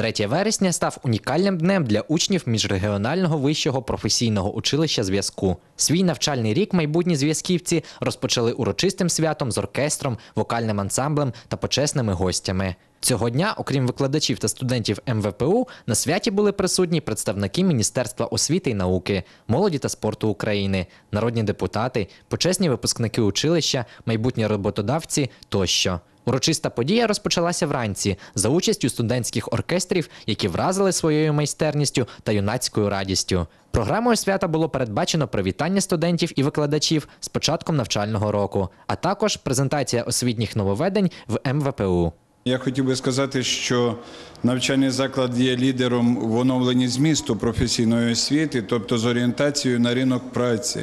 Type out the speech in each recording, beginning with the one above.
3 вересня став унікальним днем для учнів міжрегіонального вищого професійного училища зв'язку. Свій навчальний рік майбутні зв'язківці розпочали урочистим святом з оркестром, вокальним ансамблем та почесними гостями. Цього дня, окрім викладачів та студентів МВПУ, на святі були присутні представники Міністерства освіти і науки, молоді та спорту України, народні депутати, почесні випускники училища, майбутні роботодавці тощо. Урочиста подія розпочалася вранці за участю студентських оркестрів, які вразили своєю майстерністю та юнацькою радістю. Програмою свята було передбачено привітання студентів і викладачів з початком навчального року, а також презентація освітніх нововведень в МВПУ. Я хотів би сказати, що навчальний заклад є лідером в оновленні змісту професійної освіти, тобто з орієнтацією на ринок праці.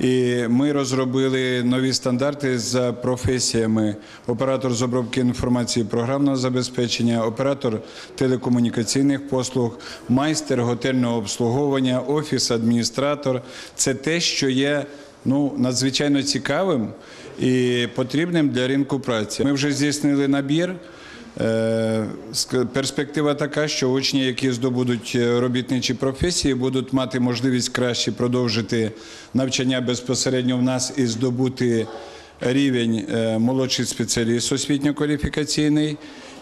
І ми розробили нові стандарти за професіями: оператор з обробки інформації програмного забезпечення, оператор телекомунікаційних послуг, майстер готельного обслуговування, офіс, адміністратор. Це те, що є ну, надзвичайно цікавим і потрібним для ринку праці. Ми вже здійснили набір. Е, Перспектива така, що учні, які здобудуть е, робітничі професії, будуть мати можливість краще продовжити навчання безпосередньо в нас і здобути рівень е, молодший спеціаліст освітньо-кваліфікаційний.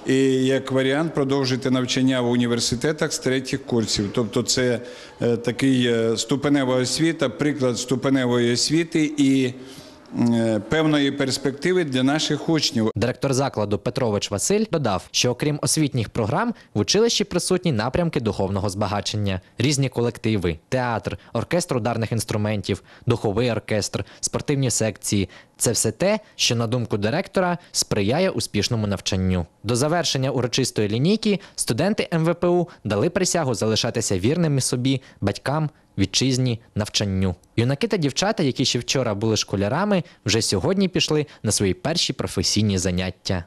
І як варіант продовжити навчання в університетах з третіх курсів. Тобто, це е, такий е, ступенева освіта, приклад ступеневої освіти і певної перспективи для наших учнів. Директор закладу Петрович Василь додав, що окрім освітніх програм в училищі присутні напрямки духовного збагачення, різні колективи, театр, оркестр ударних інструментів, духовий оркестр, спортивні секції. Це все те, що, на думку директора, сприяє успішному навчанню. До завершення урочистої лінійки студенти МВПУ дали присягу залишатися вірними собі, батькам, вітчизні, навчанню. Юнаки та дівчата, які ще вчора були школярами, вже сьогодні пішли на свої перші професійні заняття.